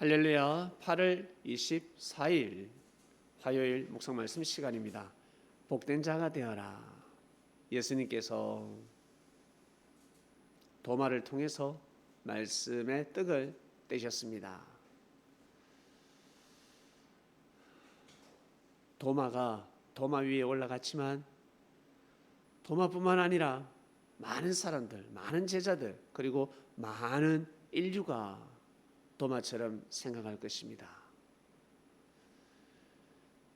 할렐루야 8월 24일 화요일 묵상 말씀 시간입니다. 복된 자가 되어라. 예수님께서 도마를 통해서 말씀의 떡을 떼셨습니다. 도마가 도마 위에 올라갔지만 도마뿐만 아니라 많은 사람들, 많은 제자들, 그리고 많은 인류가 도마처럼 생각할 것입니다.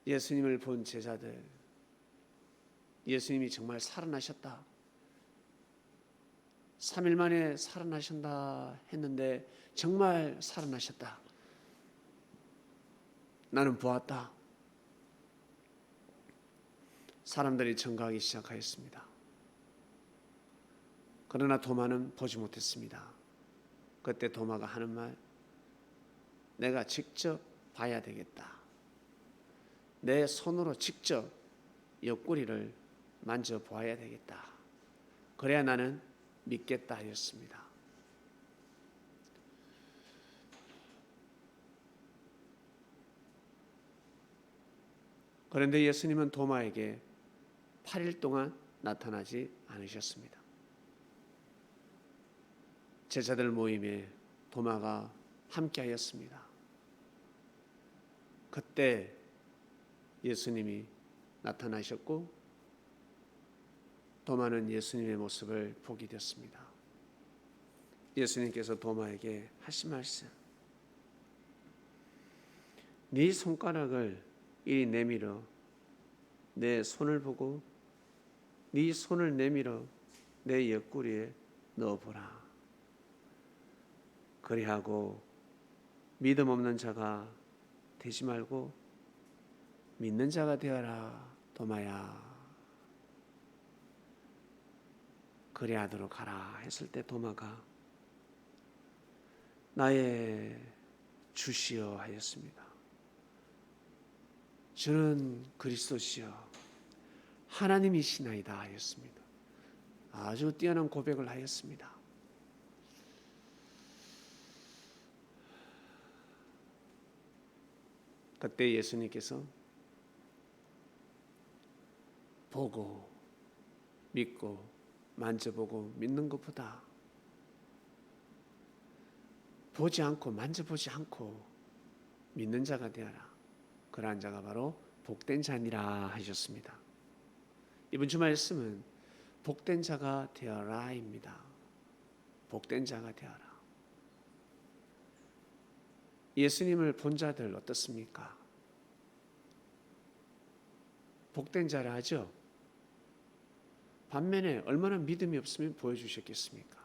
예수님을 본 제자들, 예수님이 정말 살아나셨다. 3일 만에 살아나신다 했는데 정말 살아나셨다. 나는 보았다. 사람들이 증거하기 시작하였습니다. 그러나 도마는 보지 못했습니다. 그때 도마가 하는 말, 내가 직접 봐야 되겠다. 내 손으로 직접 옆구리를 만져 보아야 되겠다. 그래야 나는 믿겠다 하였습니다. 그런데 예수님은 도마에게 8일 동안 나타나지 않으셨습니다. 제자들 모임에 도마가 함께하였습니다. 그때 예수님이 나타나셨고 도마는 예수님의 모습을 보게 되었습니다. 예수님께서 도마에게 하신 말씀 네 손가락을 이리 내밀어 내 손을 보고 네 손을 내밀어 내 옆구리에 넣어보라. 그리하고 믿음 없는 자가 되지 말고 믿는 자가 되어라 도마야. 그리하도록 하라 했을 때 도마가 나의 주시여 하였습니다. 주는 그리스도시여 하나님이시나이다 하였습니다. 아주 뛰어난 고백을 하였습니다. 그때 예수님께서 보고 믿고 만져보고 믿는 것보다 보지 않고 만져보지 않고 믿는 자가 되어라. 그러한 자가 바로 복된 자니라 하셨습니다. 이번 주 말씀은 복된 자가 되어라입니다. 복된 자가 되어라. 예수님을 본 자들 어떻습니까? 복된 자라 하죠. 반면에 얼마나 믿음이 없으면 보여주셨겠습니까?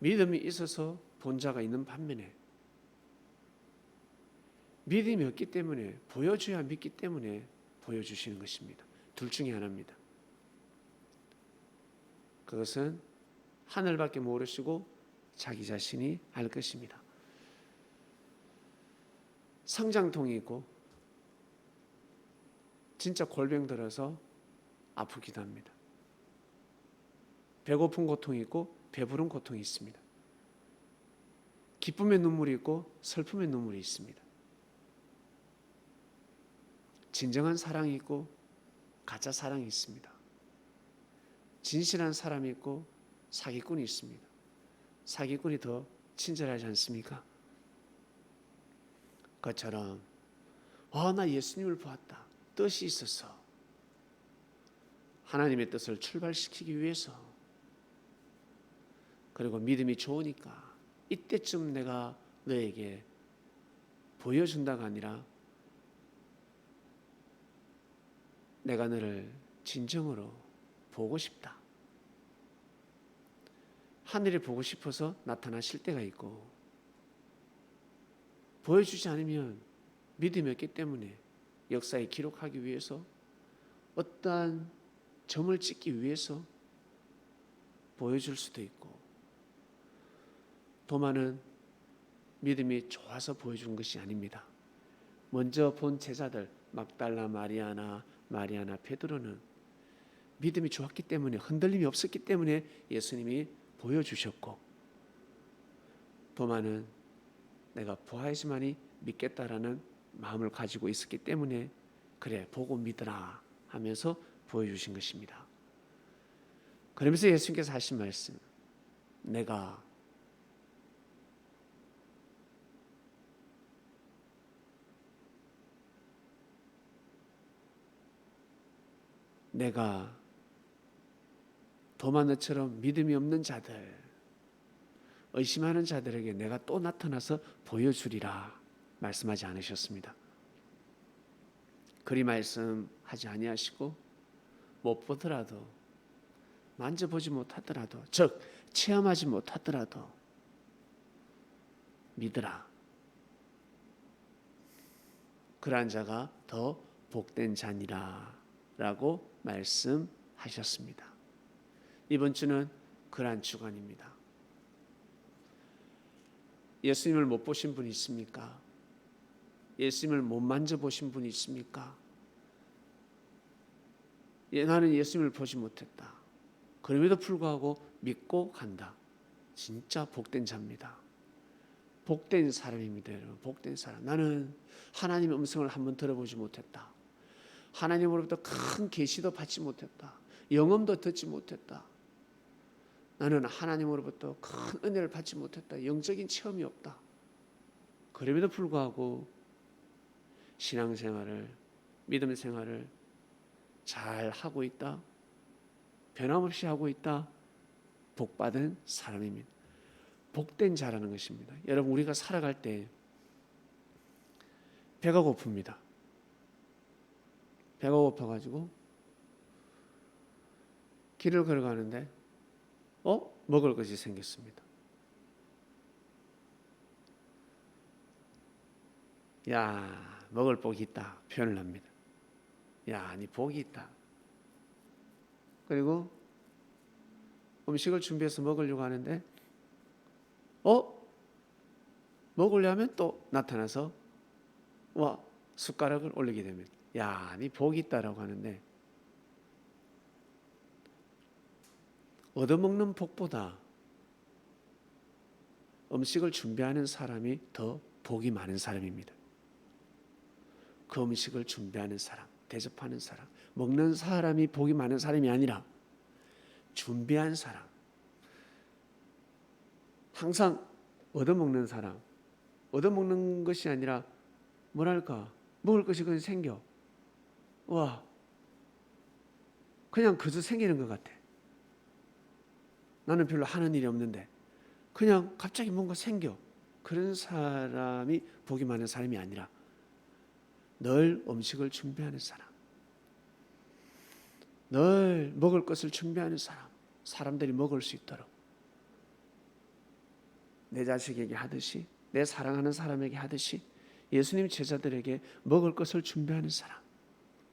믿음이 있어서 본 자가 있는 반면에 믿음이 없기 때문에 보여줘야 믿기 때문에 보여주시는 것입니다. 둘 중에 하나입니다. 그것은 하늘밖에 모르시고 자기 자신이 알 것입니다. 성장통이 있고 진짜 골병 들어서 아프기도 합니다. 배고픈 고통이 있고 배부른 고통이 있습니다. 기쁨의 눈물이 있고 슬픔의 눈물이 있습니다. 진정한 사랑이 있고 가짜 사랑이 있습니다. 진실한 사람이 있고 사기꾼이 있습니다. 사기꾼이 더 친절하지 않습니까? 그처럼 아, 나 예수님을 보았다. 뜻이 있어서 하나님의 뜻을 출발시키기 위해서 그리고 믿음이 좋으니까 이때쯤 내가 너에게 보여준다가 아니라 내가 너를 진정으로 보고 싶다. 하늘이 보고 싶어서 나타나실 때가 있고 보여주지 않으면 믿음이 없기 때문에 역사에 기록하기 위해서 어떠한 점을 찍기 위해서 보여줄 수도 있고 도마는 믿음이 좋아서 보여준 것이 아닙니다. 먼저 본 제자들 막달라 마리아나 마리아나 베드로는 믿음이 좋았기 때문에 흔들림이 없었기 때문에 예수님이 보여주셨고 도마는 내가 보아야지만이 믿겠다라는 마음을 가지고 있었기 때문에 그래 보고 믿으라 하면서 보여주신 것입니다. 그러면서 예수님께서 하신 말씀 내가 내가 도마너처럼 믿음이 없는 자들 의심하는 자들에게 내가 또 나타나서 보여주리라 말씀하지 않으셨습니다. 그리 말씀하지 아니하시고 못 보더라도 만져보지 못하더라도 즉 체험하지 못하더라도 믿으라. 그러한 자가 더 복된 자니라라고 말씀하셨습니다. 이번 주는 그러한 주간입니다. 예수님을 못 보신 분이 있습니까? 예수님을 못 만져보신 분이 있습니까? 예, 나는 예수님을 보지 못했다. 그럼에도 불구하고 믿고 간다. 진짜 복된 자입니다. 복된 사람입니다, 여러분. 복된 사람. 나는 하나님의 음성을 한번 들어보지 못했다. 하나님으로부터 큰 계시도 받지 못했다. 영험도 듣지 못했다. 나는 하나님으로부터 큰 은혜를 받지 못했다. 영적인 체험이 없다. 그럼에도 불구하고 신앙생활을 믿음 생활을 잘 하고 있다. 변함없이 하고 있다. 복 받은 사람입니다. 복된 자라는 것입니다. 여러분 우리가 살아갈 때 배가 고픕니다. 배가 고파 가지고 길을 걸어가는데 어? 먹을 것이 생겼습니다. 야, 먹을 복이 있다. 표현을 합니다. 야, 니 복이 있다. 그리고 음식을 준비해서 먹으려고 하는데, 어? 먹으려면 또 나타나서, 와, 숟가락을 올리게 됩니다. 야, 니 복이 있다라고 하는데, 얻어먹는 복보다 음식을 준비하는 사람이 더 복이 많은 사람입니다. 그 음식을 준비하는 사람, 대접하는 사람, 먹는 사람이 복이 많은 사람이 아니라 준비한 사람. 항상 얻어먹는 사람, 얻어먹는 것이 아니라 뭐랄까 먹을 것이 그냥 생겨. 와, 그냥 그저 생기는 것 같아. 나는 별로 하는 일이 없는데 그냥 갑자기 뭔가 생겨. 그런 사람이 복이 많은 사람이 아니라 늘 음식을 준비하는 사람. 늘 먹을 것을 준비하는 사람. 사람들이 먹을 수 있도록. 내 자식에게 하듯이, 내 사랑하는 사람에게 하듯이 예수님 제자들에게 먹을 것을 준비하는 사람.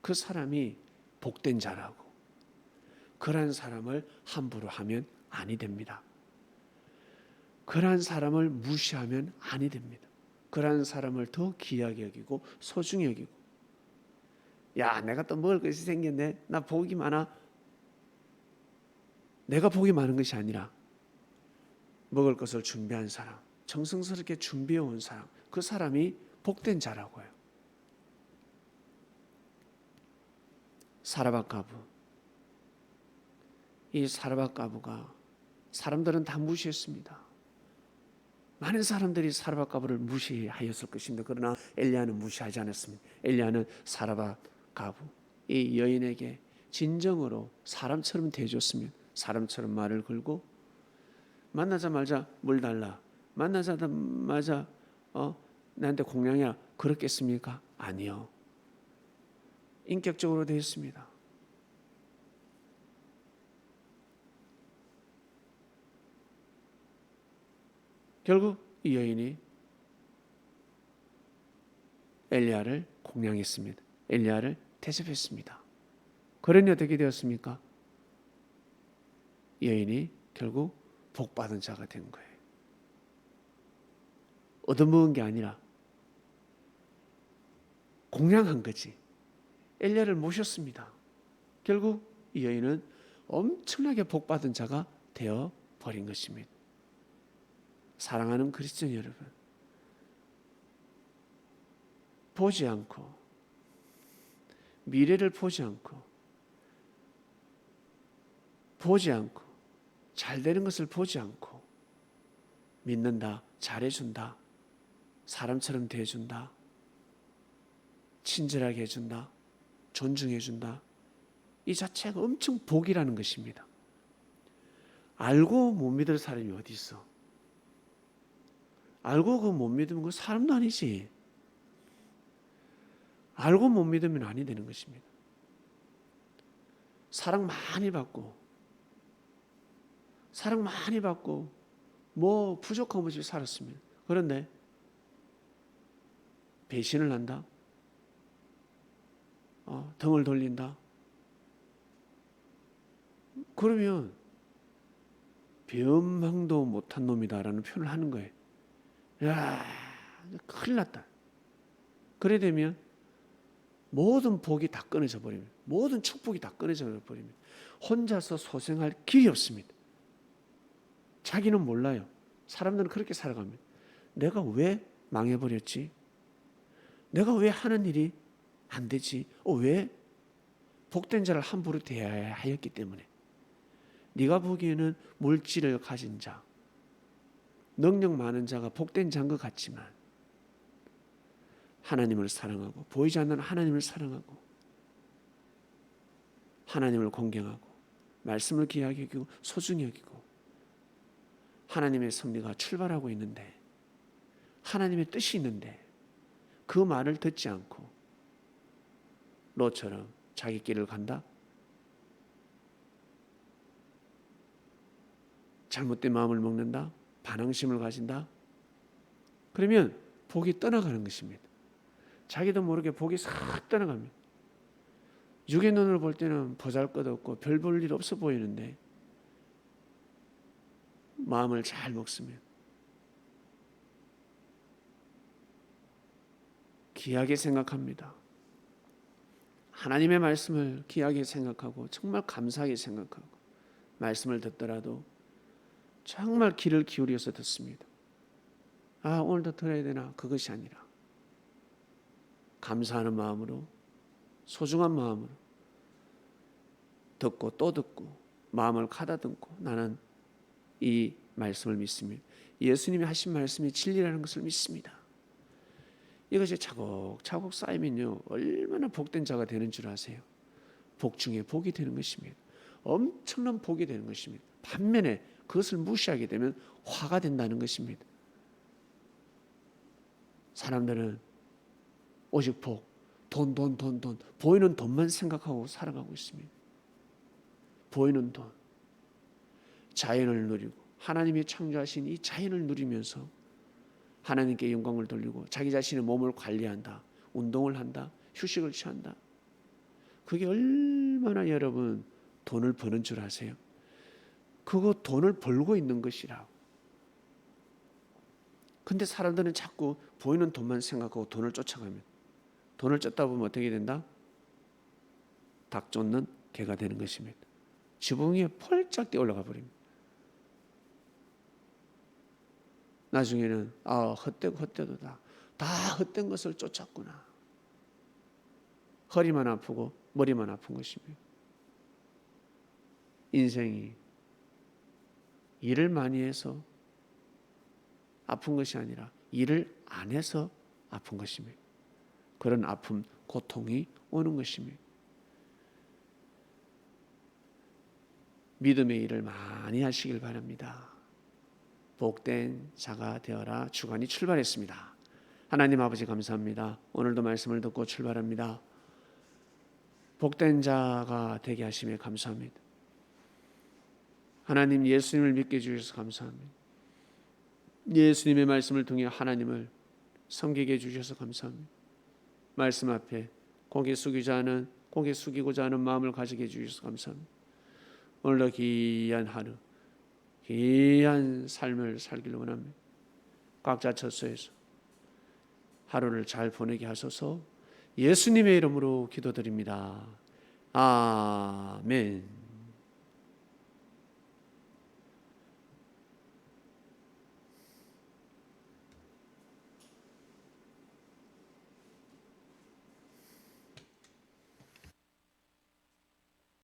그 사람이 복된 자라고. 그러한 사람을 함부로 하면 아니 됩니다. 그러한 사람을 무시하면 아니 됩니다. 그러한 사람을 더 귀하게 여기고 소중히 여기고. 야 내가 또 먹을 것이 생겼네. 나 복이 많아. 내가 복이 많은 것이 아니라 먹을 것을 준비한 사람 정성스럽게 준비해 온 사람 그 사람이 복된 자라고요. 사라밧 가부. 이 사라밧 가부가 사람들은 다 무시했습니다. 많은 사람들이 사라밧 가부를 무시하였을 것입니다. 그러나 엘리야는 무시하지 않았습니다. 엘리야는 사라밧 가부 이 여인에게 진정으로 사람처럼 대줬으면 사람처럼 말을 걸고 만나자마자 물 달라 만나자마자 어 나한테 공양이야 그렇겠습니까? 아니요. 인격적으로 되어 있습니다. 결국 이 여인이 엘리야를 공양했습니다. 엘리야를 대접했습니다. 그러니 어떻게 되었습니까? 여인이 결국 복 받은 자가 된 거예요. 얻어먹은 게 아니라 공양한 거지. 엘리야를 모셨습니다. 결국 이 여인은 엄청나게 복 받은 자가 되어 버린 것입니다. 사랑하는 그리스도 여러분, 보지 않고 미래를 보지 않고 보지 않고 잘 되는 것을 보지 않고 믿는다, 잘해준다, 사람처럼 대해준다, 친절하게 해준다, 존중해준다. 이 자체가 엄청 복이라는 것입니다. 알고 못 믿을 사람이 어디 있어? 알고 그 못 믿으면 그 사람도 아니지. 알고 못 믿으면 아니 되는 것입니다. 사랑 많이 받고 사랑 많이 받고 뭐 부족함 없이 살았습니다. 그런데 배신을 한다. 어, 등을 돌린다. 그러면 변망도 못한 놈이다라는 표현을 하는 거예요. 야, 큰일 났다. 그래 되면 모든 복이 다 끊어져 버립니다. 모든 축복이 다 끊어져 버립니다. 혼자서 소생할 길이 없습니다. 자기는 몰라요. 사람들은 그렇게 살아갑니다. 내가 왜 망해버렸지? 내가 왜 하는 일이 안 되지? 어, 왜? 복된 자를 함부로 대해야 하였기 때문에. 네가 보기에는 물질을 가진 자, 능력 많은 자가 복된 자인 것 같지만 하나님을 사랑하고 보이지 않는 하나님을 사랑하고 하나님을 공경하고 말씀을 귀하게 여기고 소중히 여기고 하나님의 섭리가 출발하고 있는데 하나님의 뜻이 있는데 그 말을 듣지 않고 로처럼 자기 길을 간다. 잘못된 마음을 먹는다. 반항심을 가진다. 그러면 복이 떠나가는 것입니다. 자기도 모르게 복이 싹 떠나갑니다. 육의 눈으로 볼 때는 보잘것없고 별 볼 일 없어 보이는데 마음을 잘 먹습니다. 귀하게 생각합니다. 하나님의 말씀을 귀하게 생각하고 정말 감사하게 생각하고 말씀을 듣더라도 정말 귀를 기울여서 듣습니다. 아, 오늘도 들어야 되나? 그것이 아니라 감사하는 마음으로 소중한 마음으로 듣고 또 듣고 마음을 가다듬고 나는 이 말씀을 믿습니다. 예수님이 하신 말씀이 진리라는 것을 믿습니다. 이것이 차곡차곡 쌓이면요 얼마나 복된 자가 되는 줄 아세요? 복 중에 복이 되는 것입니다. 엄청난 복이 되는 것입니다. 반면에 그것을 무시하게 되면 화가 된다는 것입니다. 사람들은 오직 복, 돈, 돈, 돈, 돈, 보이는 돈만 생각하고 살아가고 있습니다. 보이는 돈, 자연을 누리고 하나님이 창조하신 이 자연을 누리면서 하나님께 영광을 돌리고 자기 자신의 몸을 관리한다, 운동을 한다, 휴식을 취한다. 그게 얼마나 여러분 돈을 버는 줄 아세요? 그거 돈을 벌고 있는 것이라. 근데 사람들은 자꾸 보이는 돈만 생각하고 돈을 쫓아가면 돈을 쫓다 보면 어떻게 된다? 닭 쫓는 개가 되는 것입니다. 지붕 위에 펄쩍 뛰어 올라가 버립니다. 나중에는 아 헛되고 헛되도다. 다 헛된 것을 쫓았구나. 허리만 아프고 머리만 아픈 것입니다. 인생이 일을 많이 해서 아픈 것이 아니라 일을 안 해서 아픈 것입니다. 그런 아픔, 고통이 오는 것입니다. 믿음의 일을 많이 하시길 바랍니다. 복된 자가 되어라 주간이 출발했습니다. 하나님 아버지 감사합니다. 오늘도 말씀을 듣고 출발합니다. 복된 자가 되게 하심에 감사합니다. 하나님 예수님을 믿게 해주셔서 감사합니다. 예수님의 말씀을 통해 하나님을 섬기게 해주셔서 감사합니다. 말씀 앞에 고개 숙이자 하는 고개 숙이고자 하는 마음을 가지게 해주셔서 감사합니다. 오늘도 귀한 하루 귀한 삶을 살기를 원합니다. 각자 처소에서 하루를 잘 보내게 하소서 예수님의 이름으로 기도드립니다. 아멘.